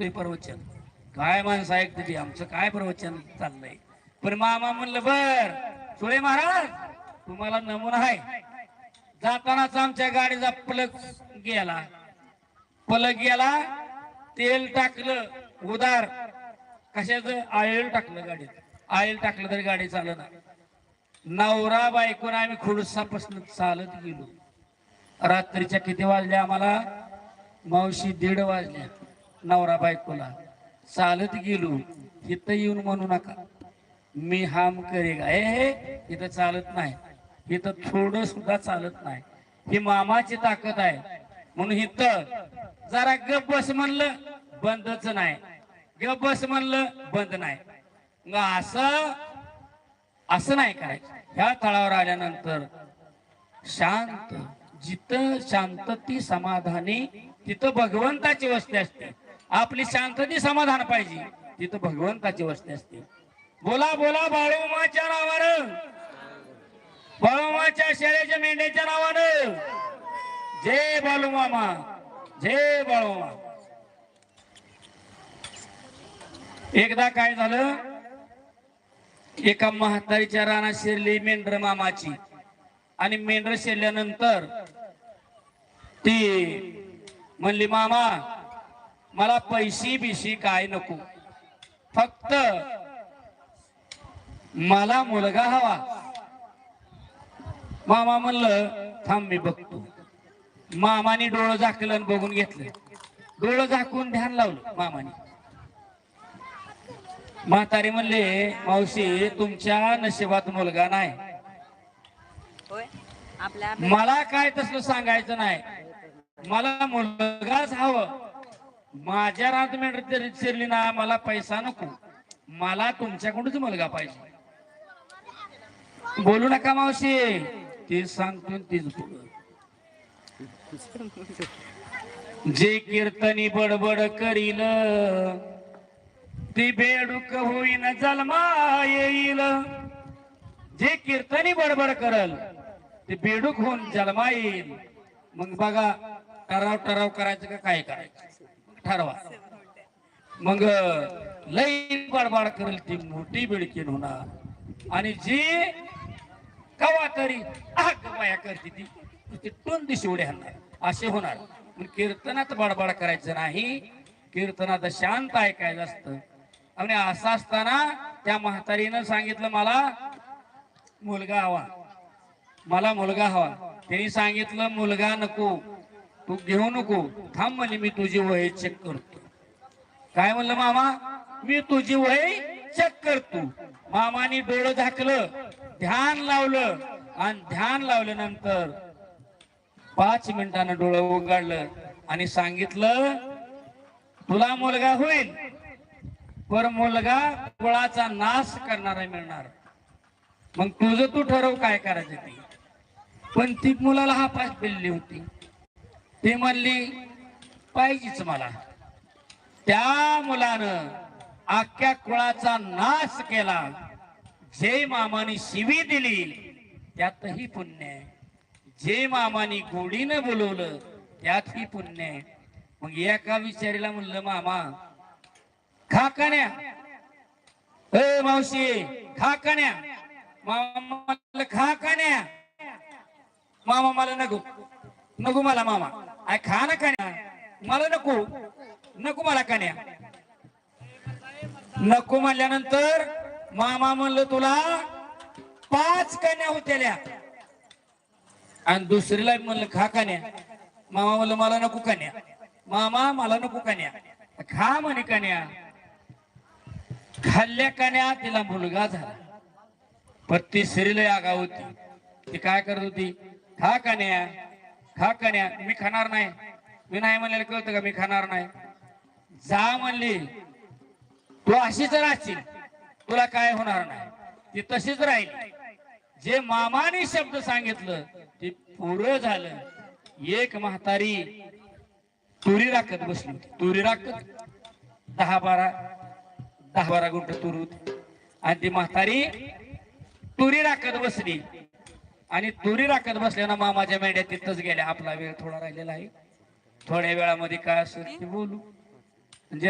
ऐकतोय प्रवचन? काय माणसं ऐकते आमचं काय प्रवचन चाललंय? पण मामा म्हणलं बर सुळे महाराज तुम्हाला नमुना आहे. जातानाच आमच्या गाडीचा पलक गेला. पलक गेला तेल टाकलं उदार कशाचं? आयल टाकलं गाडीत. आयल टाकलं तरी गाडी चालना. नवरा बायकोन आम्ही खुडसापासून चालत गेलो. रात्रीच्या किती वाजल्या आम्हाला? मावशी दीड वाजल्या. नवरा बायकोला. चालत गेलो इथं येऊन म्हणू नका. मी हाम करेगा हे हे इथं चालत नाही. इथं थोडं सुद्धा चालत नाही. ही मामाची ताकद आहे. म्हणून इथं जरा गप बस म्हणलं बंदच नाही. गप बस म्हणलं बंद नाही. मग असं असं नाही करायचं. ह्या तळावर आल्यानंतर शांत जिथं शांतती समाधानी तिथं भगवंताची वस्ती असते. आपली शांतती समाधान पाहिजे. तिथं भगवंताची वस्ती असते. बोला बोला बाळूमाच्या नावानं. बाळूमाच्या शेळ्याच्या मेंढ्याच्या नावानं. जय बाळूमामा. जय बाळूमा एकदा काय झालं? एका म्हातारीच्या रानात शिरली मेंढर मामाची. आणि मेंढर शिरल्यानंतर ती म्हणली मामा मला पैशी बिशी काय नको. फक्त मला मुलगा हवा. मामा म्हणलं थांब मी बघतो. मामाने डोळं झाकलं आणि बघून घेतलं. डोळं झाकून ध्यान लावलं मामाने. म्हातारी म्हणले मावशी तुमच्या नशिबात मुलगा नाही. मला काय तसलं सांगायचं नाही. मला मुलगाच हवं. माझ्या रात मेंढर शिरली ना मला पैसा नको. मला तुमच्याकडूनच मुलगा पाहिजे. बोलू नका मावशी ते सांगतो तीच बोल. जे कीर्तनी बडबड करील ती बेडूक होईन जन्मा येईल. जे कीर्तनी बडबड करल ते बेडूक होऊन जन्मा येईल. मग बघा टराव टराव करायचं का काय करायचं? ठरवा. मग लई बडबड करेल ती मोठी बिडकीन होणार आणि जी कवा तरी आग माया करते ती ती टोन दिशी उड्या असे होणार. पण कीर्तनात बडबड करायचं नाही. कीर्तनात शांत ऐकायचं असतं. आणि असं असताना त्या म्हातारीनं सांगितलं मला मुलगा हवा. मला मुलगा हवा. त्यांनी सांगितलं मुलगा नको. तू घेऊ नको. थांब म्हणे मी तुझी वय चेक करतो. काय म्हणलं मामा? मी तुझी वय चेक करतो. मामाने डोळं झाकलं ध्यान लावलं. आणि ध्यान लावल्यानंतर पाच मिनिटानं डोळं उघडलं आणि सांगितलं तुला मुलगा होईल पर मुलगा कुळाचा नाश करणारा मिळणार. मग तुझं तू ठरव काय करायचं ते. पण ती मुलाला हा पाच पिल्ली होती. ती म्हणली पाहिजेच मला. त्या मुलानं आख्या कुळाचा नाश केला. जे मामाने शिवी दिली त्यातही पुण्य. आहे जे मामाने गोडीनं बोलवलं त्यातही पुण्य. आहे मग एका विचारीला म्हणलं मामा खा कण्या. ए मावशी खा कण्या. मामा म्हणलं खा कण्या. मामा मला नको. नको मला मामा. आय खा ना कण्या मला नको. नको मला कान्या. नको म्हणल्यानंतर मामा म्हणलं तुला पाच कन्या होत्या आणि दुसरीला म्हणलं खा कन्या. मामा म्हणलं मला नको कन्या. मामा मला नको कन्या. खा म्हणे कन्या. खाल्ल्या कन्या तिला मुलगा झाला. पण ती सिरीला आगा होती. ती काय करत होती? खा कन्या. खा कन्या मी खाणार नाही. मी नाही म्हणलेलं कळतं का मी खाणार नाही? जा म्हणली. तू अशीच राहशील. तुला काय होणार नाही. ती तशीच राहील. जे मामाने शब्द सांगितलं ते पुरं झालं. एक म्हातारी तुरी राखत बसली होती. तुरी राखत. दहा बारा दहा बारा गुंठ तूर होती. आणि ती म्हातारी तुरी राखत बसली. आणि तुरी राखत बसल्यानं मामाच्या मेंढ्या तिथंच गेल्या. आपला वेळ थोडा राहिलेला आहे. थोड्या वेळामध्ये काय असेल ते बोलू.